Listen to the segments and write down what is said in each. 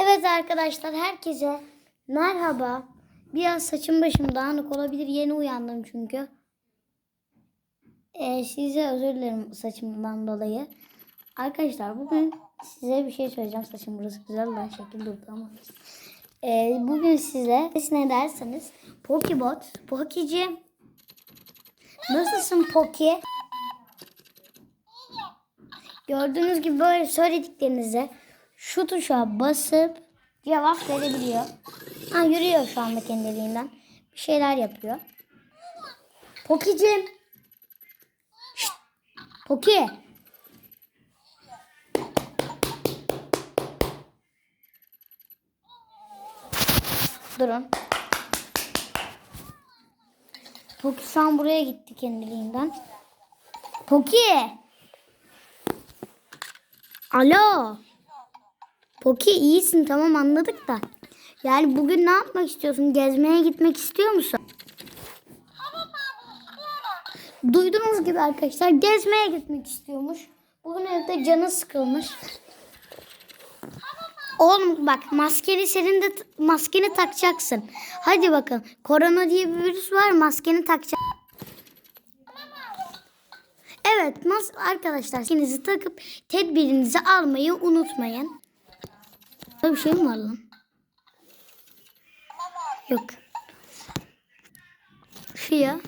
Evet arkadaşlar herkese merhaba. Biraz saçım başım dağınık olabilir. Yeni uyandım çünkü. Ee, size özür dilerim saçımdan dolayı. Arkadaşlar bugün size bir şey söyleyeceğim. Saçım burası güzel ben şekil durdu ama. Ee, bugün size ne derseniz Pokebot, Pokici. Nasılsın Poki? Gördüğünüz gibi böyle söylediklerinize şu tuşa basıp cevap verebiliyor. Ha yürüyor şu anda kendiliğinden. Bir şeyler yapıyor. Pokicim. Şşt. Poki. Durun. Poki şu buraya gitti kendiliğinden. Poki. Alo. Poki iyisin tamam anladık da. Yani bugün ne yapmak istiyorsun? Gezmeye gitmek istiyor musun? Duyduğunuz gibi arkadaşlar gezmeye gitmek istiyormuş. Bugün evde canı sıkılmış. Oğlum bak maskeni senin de maskeni takacaksın. Hadi bakın. Korona diye bir virüs var maskeni takacaksın. Evet mas arkadaşlar maskenizi takıp tedbirinizi almayı unutmayın. Böyle bir şey mi var lan? Yok. Şu ya.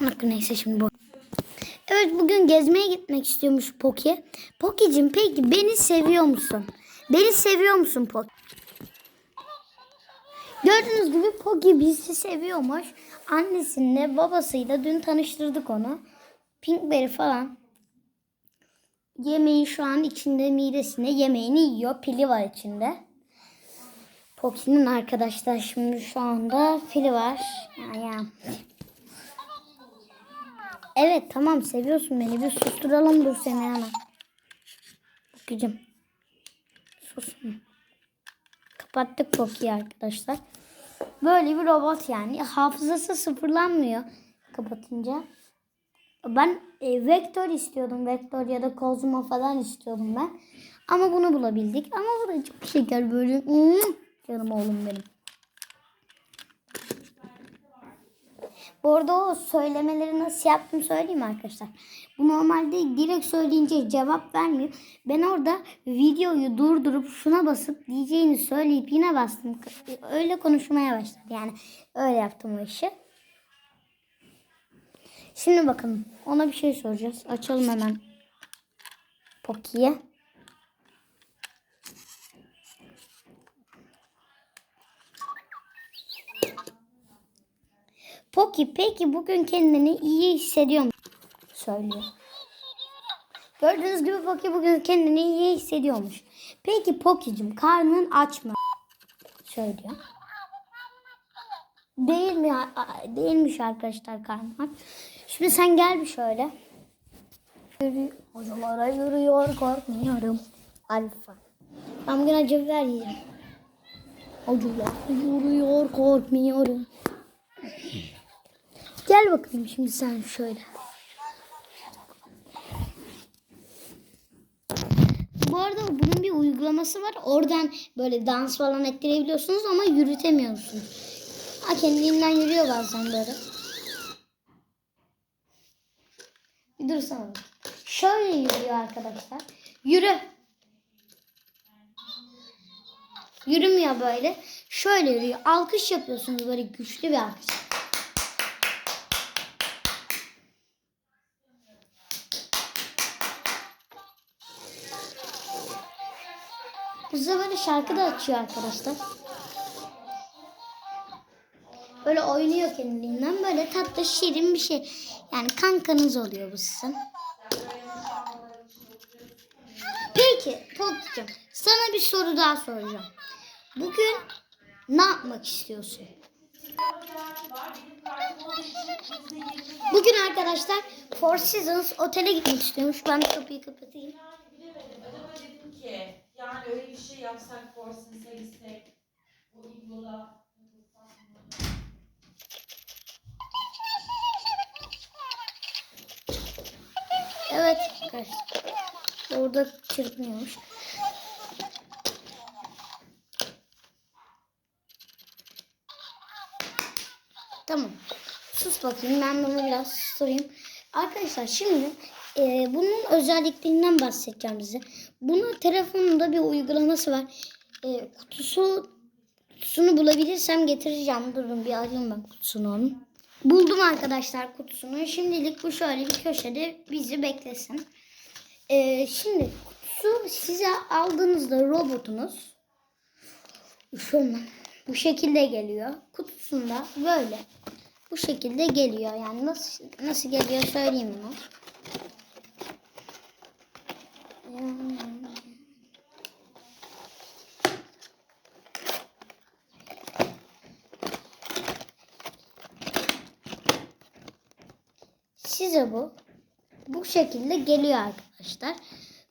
Bakın neyse şimdi bu. Evet bugün gezmeye gitmek istiyormuş Poki. Poki'cim peki beni seviyor musun? Beni seviyor musun Poki? Gördüğünüz gibi Poki bizi seviyormuş. Annesiyle babasıyla dün tanıştırdık onu. Pinkberry falan. Yemeği şu an içinde midesinde yemeğini yiyor. Pili var içinde. Poki'nin arkadaşlar şimdi şu anda pili var. Evet tamam seviyorsun beni. Bir susturalım dur seni hemen. Bakacağım. Kapattık Poki'yi arkadaşlar. Böyle bir robot yani. Hafızası sıfırlanmıyor kapatınca. Ben e, vektör istiyordum. Vektör ya da kozmo falan istiyordum ben. Ama bunu bulabildik. Ama bu da çok şeker böyle. Canım oğlum benim. Bu arada o söylemeleri nasıl yaptım söyleyeyim arkadaşlar. Bu normalde direkt söyleyince cevap vermiyor. Ben orada videoyu durdurup şuna basıp diyeceğini söyleyip yine bastım. Öyle konuşmaya başladı. Yani öyle yaptım o işi. Şimdi bakın ona bir şey soracağız. Açalım hemen Poki'ye. Poki peki bugün kendini iyi hissediyor mu? Söylüyor. Gördüğünüz gibi Poki bugün kendini iyi hissediyormuş. Peki Poki'cim karnın aç mı? Söylüyor. Değil mi? Değilmiş arkadaşlar karnın aç. Şimdi sen gel bir şöyle. Hocalara yürüyor korkmuyorum. Alfa. Ben bugün acı biber yiyeceğim. Hocalar yürüyor korkmuyorum. Gel bakalım şimdi sen şöyle. Bu arada bunun bir uygulaması var. Oradan böyle dans falan ettirebiliyorsunuz ama yürütemiyorsunuz. Ha kendinden yürüyor bazen böyle. Bir dursana. Şöyle yürüyor arkadaşlar. Yürü. Yürümüyor böyle. Şöyle yürüyor. Alkış yapıyorsunuz böyle güçlü bir alkış. Sefer böyle şarkı da açıyor arkadaşlar. Böyle oynuyor kendiliğinden. Böyle tatlı şirin bir şey. Yani kankanız oluyor bu sizin. Peki Topçum sana bir soru daha soracağım. Bugün ne yapmak istiyorsun? Bugün arkadaşlar Four Seasons otele gitmek istiyormuş. Ben kapıyı kapatayım. Yani öyle bir şey yapsak, Forsins'e gitsek, o mı? Evet arkadaşlar. Orada çırpınıyormuş. Tamam. Sus bakayım ben bunu biraz susturayım. Arkadaşlar şimdi e, bunun özelliklerinden bahsedeceğim size. Bunun telefonunda bir uygulaması var. E, kutusu kutusunu bulabilirsem getireceğim. Durun bir arayayım ben kutusunu onun. Buldum arkadaşlar kutusunu. Şimdilik bu şöyle bir köşede bizi beklesin. Ee, şimdi kutusu size aldığınızda robotunuz şundan bu şekilde geliyor. Kutusunda böyle bu şekilde geliyor. Yani nasıl nasıl geliyor söyleyeyim onu. Size bu bu şekilde geliyor arkadaşlar.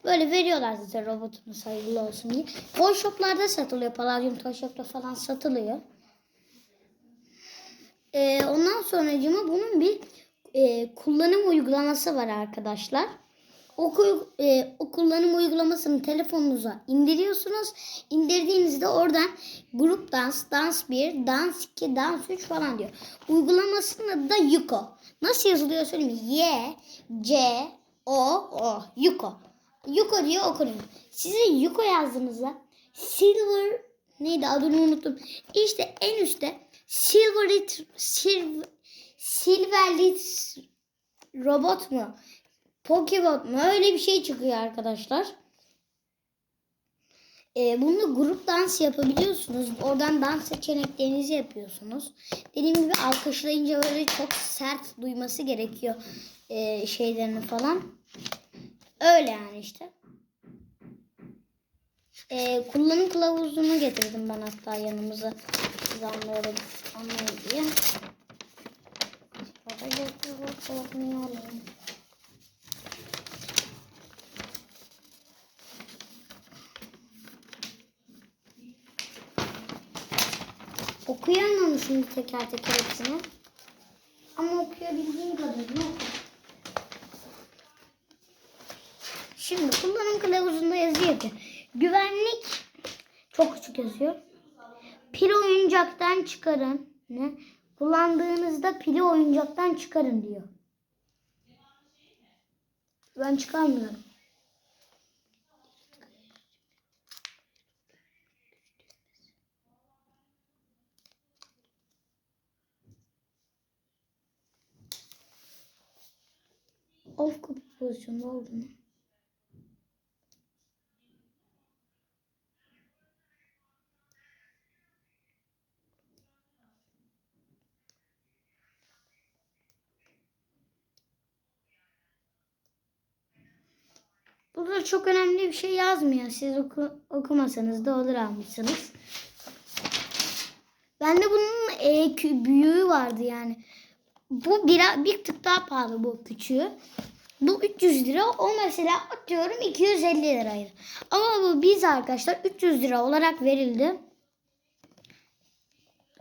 Böyle veriyorlar size robotunuz hayırlı olsun diye. Toy shoplarda satılıyor. Palladium Toy Shop'ta falan satılıyor. Ee, ondan sonra bunun bir e, kullanım uygulaması var arkadaşlar. O, ku- e, o kullanım uygulamasını telefonunuza indiriyorsunuz. İndirdiğinizde oradan grup dans, dans 1, dans 2, dans 3 falan diyor. Uygulamasının adı da Yuko. Nasıl yazılıyor söyleyeyim? Y, C, O, O. Yuko. Yuko diye okunuyor. Size Yuko yazdığınızda Silver neydi adını unuttum. İşte en üstte Silver Silver Silverlit robot mu? Pokebot mu? Öyle bir şey çıkıyor arkadaşlar. Ee, bunu grup dans yapabiliyorsunuz. Oradan dans seçeneklerinizi yapıyorsunuz. Dediğim gibi alkışlayınca böyle çok sert duyması gerekiyor ee, şeylerini falan. Öyle yani işte. Ee, kullanım kılavuzunu getirdim ben hatta yanımıza. Siz anlayalım, anlayın diye. Baba götürüyor, Okuyamam şimdi teker teker hepsini. Ama okuyabildiğim kadarını oku. Şimdi kullanım kılavuzunda yazıyor ki güvenlik çok küçük yazıyor. Pil oyuncaktan çıkarın. Ne? Kullandığınızda pili oyuncaktan çıkarın diyor. Ben çıkarmıyorum. Off kapı pozisyonda oldu mu? Burada çok önemli bir şey yazmıyor. Siz oku, okumasanız da olur almışsınız. Bende bunun e, büyüğü vardı yani. Bu bir, bir tık daha pahalı bu küçüğü. Bu 300 lira. O mesela atıyorum 250 liraydı. Ama bu biz arkadaşlar 300 lira olarak verildi.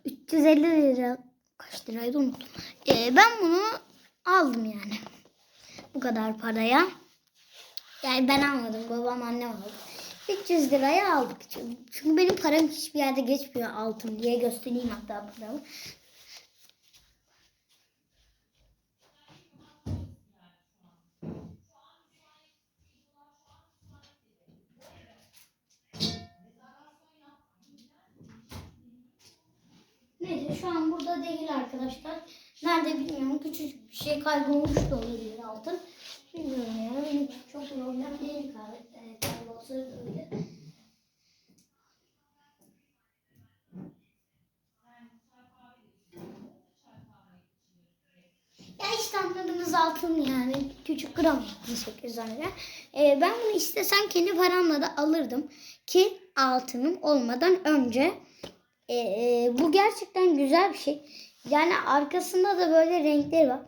350 lira kaç liraydı unuttum. Ee, ben bunu aldım yani. Bu kadar paraya. Yani ben almadım. Babam annem aldı. 300 liraya aldık. Çünkü benim param hiçbir yerde geçmiyor altın diye göstereyim hatta paramı. Neyse şu an burada değil arkadaşlar. Nerede bilmiyorum. Küçücük bir şey kaybolmuş da olabilir altın. Bilmiyorum ya. Benim çok problem değil kay- kaybolsa öyle. Ya altın yani. Küçük gram 1800 lira. Ee, ben bunu istesem kendi paramla da alırdım. Ki altınım olmadan önce. Ee, bu gerçekten güzel bir şey. Yani arkasında da böyle renkleri var.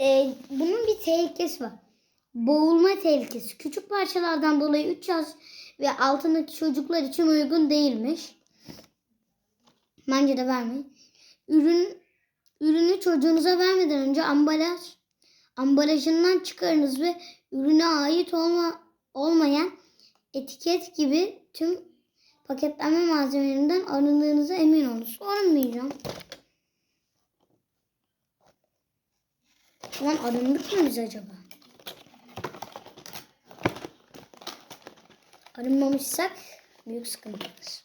Ee, bunun bir tehlikesi var. Boğulma tehlikesi. Küçük parçalardan dolayı 3 yaş ve altındaki çocuklar için uygun değilmiş. Bence de vermeyin. Ürün ürünü çocuğunuza vermeden önce ambalaj ambalajından çıkarınız ve ürüne ait olma, olmayan etiket gibi tüm paketlenme malzemelerinden arındığınıza emin olun. Sormayacağım. Şu an arındık mı biz acaba? Arınmamışsak büyük sıkıntıdır.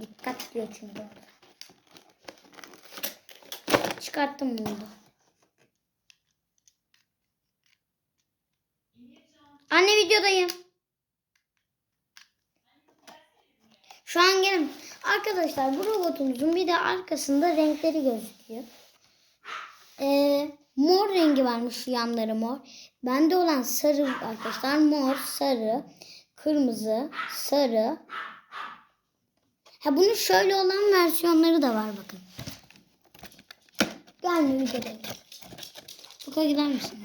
Dikkat diyor çünkü orada. Çıkarttım bunu da. Anne videodayım. Şu an gelin. Arkadaşlar bu robotumuzun bir de arkasında renkleri gözüküyor. Ee, mor rengi varmış yanları mor. Bende olan sarı arkadaşlar mor, sarı, kırmızı, sarı. Ha bunun şöyle olan versiyonları da var bakın. Gelmiyor videoda. Buka gider misin?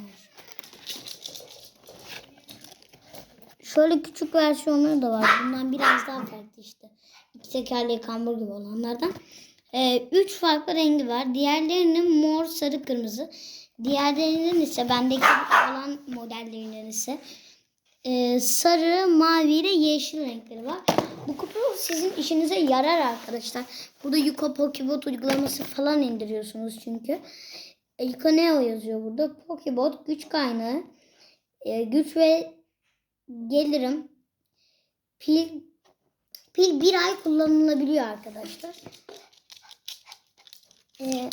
Şöyle küçük versiyonları da var. Bundan biraz daha farklı işte. İki tekerleği kambur gibi olanlardan. Ee, üç farklı rengi var. Diğerlerinin mor, sarı, kırmızı. Diğerlerinin ise bendeki olan modellerinden ise e, sarı, mavi ile yeşil renkleri var. Bu kutu sizin işinize yarar arkadaşlar. Burada Yuko Pokebot uygulaması falan indiriyorsunuz çünkü. E, Yuko Neo yazıyor burada. Pokebot güç kaynağı. E, güç ve gelirim. Pil pil bir ay kullanılabiliyor arkadaşlar. Ee,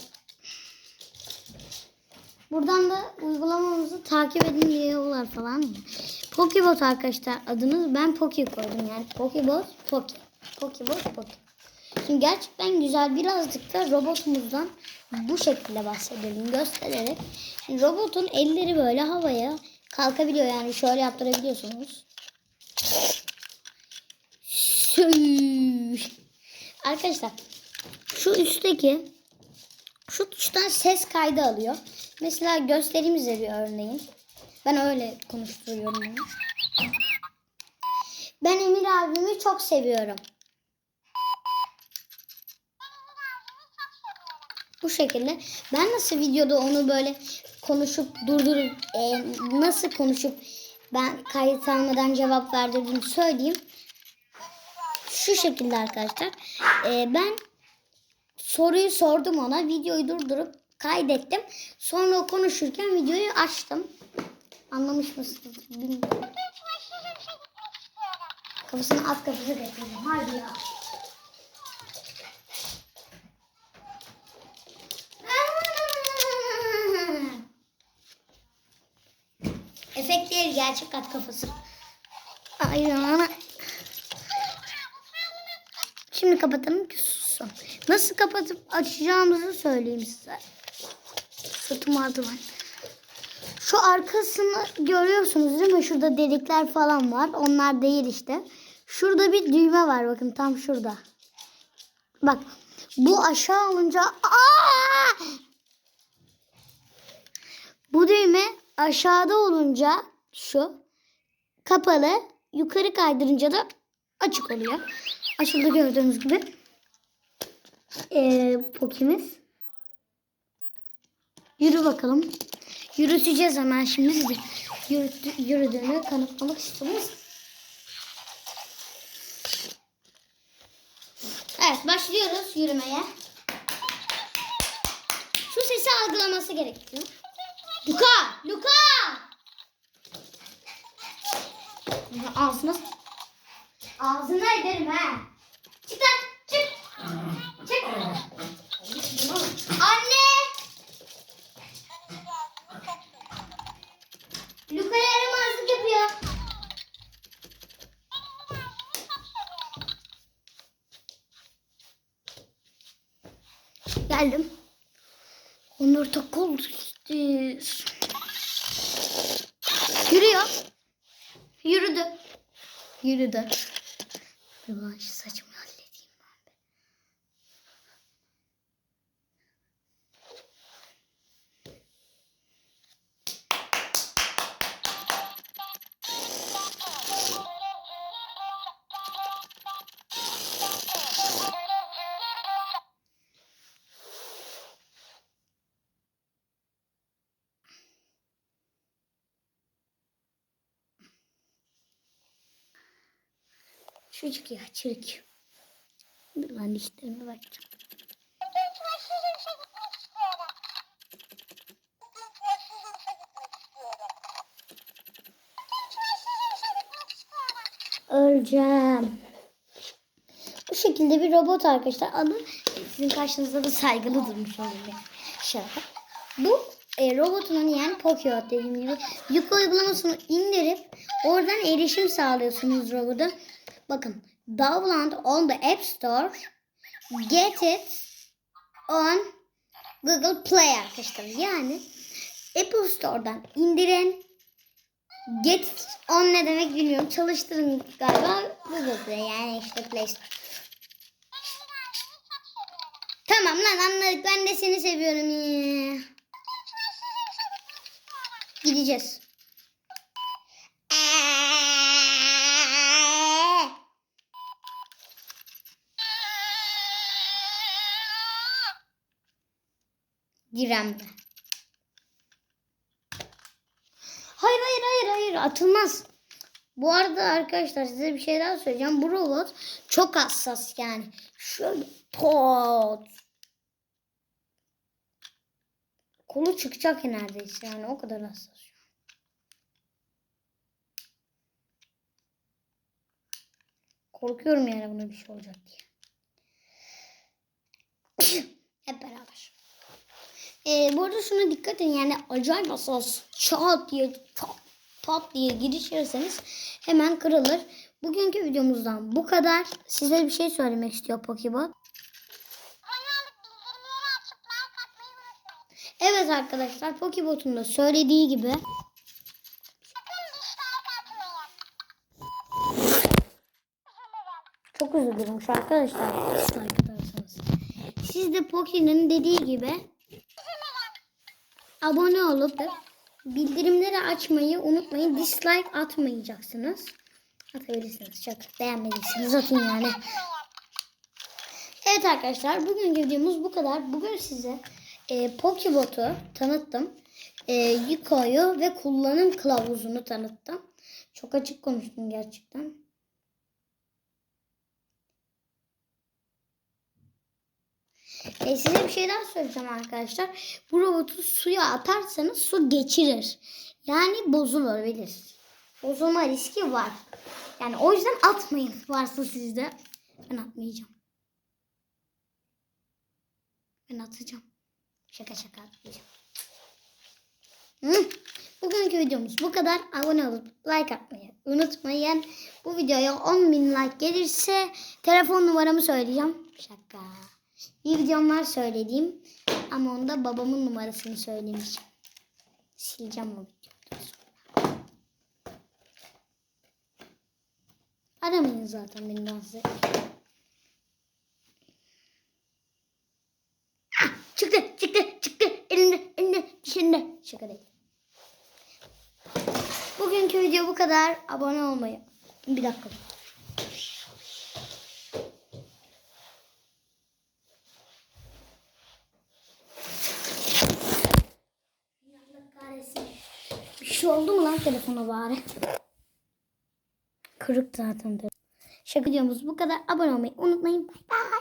buradan da uygulamamızı takip edin diyorlar falan? Pokebot arkadaşlar adınız ben Poke koydum yani Pokebot Poke. Pokebot Poke. Şimdi gerçekten güzel birazcık da robotumuzdan bu şekilde bahsedelim göstererek. Şimdi robotun elleri böyle havaya kalkabiliyor yani şöyle yaptırabiliyorsunuz. Arkadaşlar şu üstteki şu tuştan ses kaydı alıyor. Mesela göstereyim size bir örneğin. Ben öyle konuşturuyorum onu. Ben Emir abimi çok seviyorum. Bu şekilde. Ben nasıl videoda onu böyle konuşup durdurup e, nasıl konuşup ben kayıt almadan cevap verdirdim söyleyeyim. Şu şekilde arkadaşlar. E, ben soruyu sordum ona. Videoyu durdurup kaydettim. Sonra konuşurken videoyu açtım. Anlamış mısınız bilmiyorum. Kafasını at kafası getirdim. Hadi ya. Efekt değil gerçek at kafası. Ay ana. Şimdi kapatalım ki sussun. Nasıl kapatıp açacağımızı söyleyeyim size. Sırtım ağrıdı ben. Şu arkasını görüyorsunuz değil mi? Şurada delikler falan var. Onlar değil işte. Şurada bir düğme var bakın tam şurada. Bak bu aşağı alınca Aa! Bu düğme aşağıda olunca şu kapalı yukarı kaydırınca da açık oluyor. Açıldı gördüğünüz gibi. Ee, pokimiz. Yürü bakalım. Yürüteceğiz hemen şimdi sizi. Yürüttü, yürüdüğünü kanıtlamak istiyoruz. Evet başlıyoruz yürümeye. Şu sesi algılaması gerekiyor. Luka! Luka! Ağzına Ağzına ederim ha. Çık lan Çocuk ya çocuk. Ben dişlerime bakacağım. Öleceğim. Bu şekilde bir robot arkadaşlar. Adı sizin karşınızda da saygılı durmuş oluyor. Şöyle. Bu e, robotunun yani Pokebot dediğim gibi yük uygulamasını indirip oradan erişim sağlıyorsunuz robota. Bakın download on the App Store get it on Google Play arkadaşlar. Yani Apple Store'dan indirin. Get it on ne demek bilmiyorum. Çalıştırın galiba Google Play yani işte Play Store. Tamam lan anladık. Ben de seni seviyorum. Gideceğiz. Giremde. Hayır hayır hayır hayır atılmaz. Bu arada arkadaşlar size bir şey daha söyleyeceğim. Bu robot çok hassas yani. Şöyle tot. Kolu çıkacak neredeyse yani o kadar hassas. Korkuyorum yani buna bir şey olacak diye. Hep beraber. Ee, bu arada şuna dikkat edin yani acayip hassas çat diye çat, pat diye girişirseniz hemen kırılır. Bugünkü videomuzdan bu kadar. Size bir şey söylemek istiyor Pokebot. Evet arkadaşlar Pokebot'un da söylediği gibi çok üzülürmüş arkadaşlar. Siz de Poki'nin dediği gibi abone olup bildirimleri açmayı unutmayın. Dislike atmayacaksınız. Atabilirsiniz. Çok beğenmediyseniz atın yani. Evet arkadaşlar bugünkü videomuz bu kadar. Bugün size e, Pokebot'u tanıttım. E, Yuko'yu ve kullanım kılavuzunu tanıttım. Çok açık konuştum gerçekten. E, size bir şey daha söyleyeceğim arkadaşlar. Bu robotu suya atarsanız su geçirir. Yani bozulabilir. Bozulma riski var. Yani o yüzden atmayın varsa sizde. Ben atmayacağım. Ben atacağım. Şaka şaka atmayacağım. Bugünkü videomuz bu kadar. Abone olup like atmayı unutmayın. Bu videoya 10.000 like gelirse telefon numaramı söyleyeceğim. Şaka. Bir videom var söylediğim. Ama onda babamın numarasını söylemişim. Sileceğim bu videodan sonra. Aramayın zaten beni daha size. Ah, çıktı çıktı çıktı. Elinde elinde dişinde. Şaka değil. Bugünkü video bu kadar. Abone olmayı. Bir dakika. Allah kahretsin. Bir şey telefona bari? Kırık zaten. Şaka videomuz bu kadar. Abone olmayı unutmayın. Bye bye.